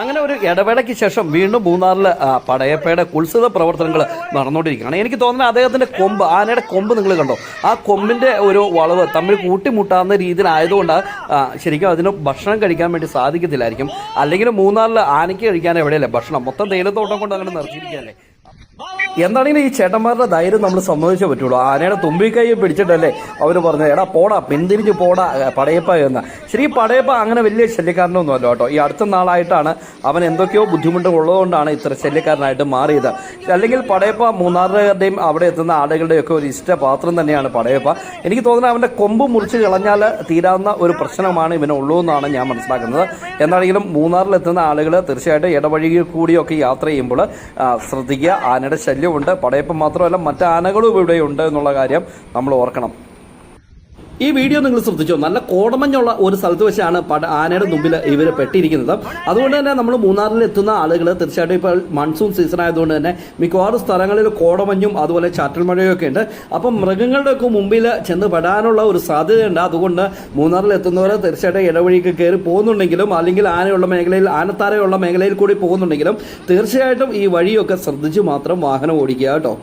അങ്ങനെ ഒരു ഇടവേളയ്ക്ക് ശേഷം വീണ്ടും മൂന്നാറിൽ പടയപ്പയുടെ കുത്സിത പ്രവർത്തനങ്ങൾ നടന്നുകൊണ്ടിരിക്കുകയാണ്. എനിക്ക് തോന്നുന്നത് അദ്ദേഹത്തിന്റെ കൊമ്പ് ആനയുടെ കൊമ്പ് നിങ്ങൾ കണ്ടോ? ആ കൊമ്പിന്റെ ഒരു വളവ് തമ്മിൽ കൂട്ടിമുട്ടാവുന്ന രീതിയിൽ ആയതുകൊണ്ട് ശരിക്കും അതിന് ഭക്ഷണം കഴിക്കാൻ വേണ്ടി സാധിക്കത്തില്ലായിരിക്കും. അല്ലെങ്കിൽ മൂന്നാറിൽ ആനയ്ക്ക് കഴിക്കാൻ എവിടെയല്ലേ ഭക്ഷണം? മൊത്തം തേയിലത്തോട്ടം കൊണ്ട് അങ്ങനെ നിർത്തിയിരിക്കുകയല്ലേ? എന്താണെങ്കിലും ഈ ചേട്ടന്മാരുടെ ധൈര്യം നമ്മൾ സമ്മതിച്ചേ പറ്റുള്ളൂ? ആനയുടെ തുമ്പിക്കൈ പിടിച്ചിട്ടല്ലേ അവർ പറഞ്ഞത്. എടാ പോടാ പിന്തിരിഞ്ഞ് പോടാ പടയപ്പ എന്ന്. ശരി പടയപ്പ അങ്ങനെ വലിയ ശല്യക്കാരനൊന്നും അല്ല കേട്ടോ. ഈ അടുത്ത നാളായിട്ടാണ് അവൻ എന്തൊക്കെയോ ബുദ്ധിമുട്ട് ഉള്ളതുകൊണ്ടാണ് ഇത്ര ശല്യക്കാരനായിട്ട് മാറിയത്. അല്ലെങ്കിൽ പടയപ്പ മൂന്നാറുകാരുടെയും അവിടെ എത്തുന്ന ആളുകളുടെയും ഒക്കെ ഒരു ഇഷ്ടപാത്രം തന്നെയാണ് പടയപ്പ. എനിക്ക് തോന്നുന്നത് അവന്റെ കൊമ്പ് മുറിച്ച് കളഞ്ഞാൽ തീരാവുന്ന ഒരു പ്രശ്നമാണ് ഇവനുള്ളൂ എന്നാണ് ഞാൻ മനസ്സിലാക്കുന്നത്. എന്നാണെങ്കിലും മൂന്നാറിലെത്തുന്ന ആളുകൾ തീർച്ചയായിട്ടും ഇടവഴിയിൽ കൂടിയൊക്കെ യാത്ര ചെയ്യുമ്പോൾ ശ്രദ്ധിക്കുക. ആനയുടെ ശല്യമുണ്ട് പടയപ്പം മാത്രമല്ല മറ്റ് ആനകളും ഇവിടെയുണ്ട് എന്നുള്ള കാര്യം നമ്മൾ ഓർക്കണം. ഈ വീഡിയോ നിങ്ങൾ ശ്രദ്ധിച്ചോ? നല്ല കോടമഞ്ഞുള്ള ഒരു സ്ഥലത്ത് വെച്ചാണ് ആനയുടെ മുമ്പിൽ ഇവർ പെട്ടിരിക്കുന്നത്. അതുകൊണ്ട് തന്നെ നമ്മൾ മൂന്നാറിൽ എത്തുന്ന ആളുകൾ തീർച്ചയായിട്ടും ഇപ്പോൾ മൺസൂൺ സീസൺ ആയതുകൊണ്ട് തന്നെ മിക്കവാറും സ്ഥലങ്ങളിൽ കോടമഞ്ഞും അതുപോലെ ചാറ്റൽ മഴയും ഒക്കെ ഉണ്ട്. അപ്പം മൃഗങ്ങളുടെയൊക്കെ മുമ്പിൽ ചെന്ന് പെടാനുള്ള ഒരു സാധ്യതയുണ്ട്. അതുകൊണ്ട് മൂന്നാറിൽ എത്തുന്നവർ തീർച്ചയായിട്ടും ഇടവഴിക്ക് കയറി പോകുന്നുണ്ടെങ്കിലും അല്ലെങ്കിൽ ആനയുള്ള മേഖലയിൽ ആനത്താരയുള്ള മേഖലയിൽ കൂടി പോകുന്നുണ്ടെങ്കിലും തീർച്ചയായിട്ടും ഈ വഴിയൊക്കെ ശ്രദ്ധിച്ച് മാത്രം വാഹനം ഓടിക്കുക കേട്ടോ.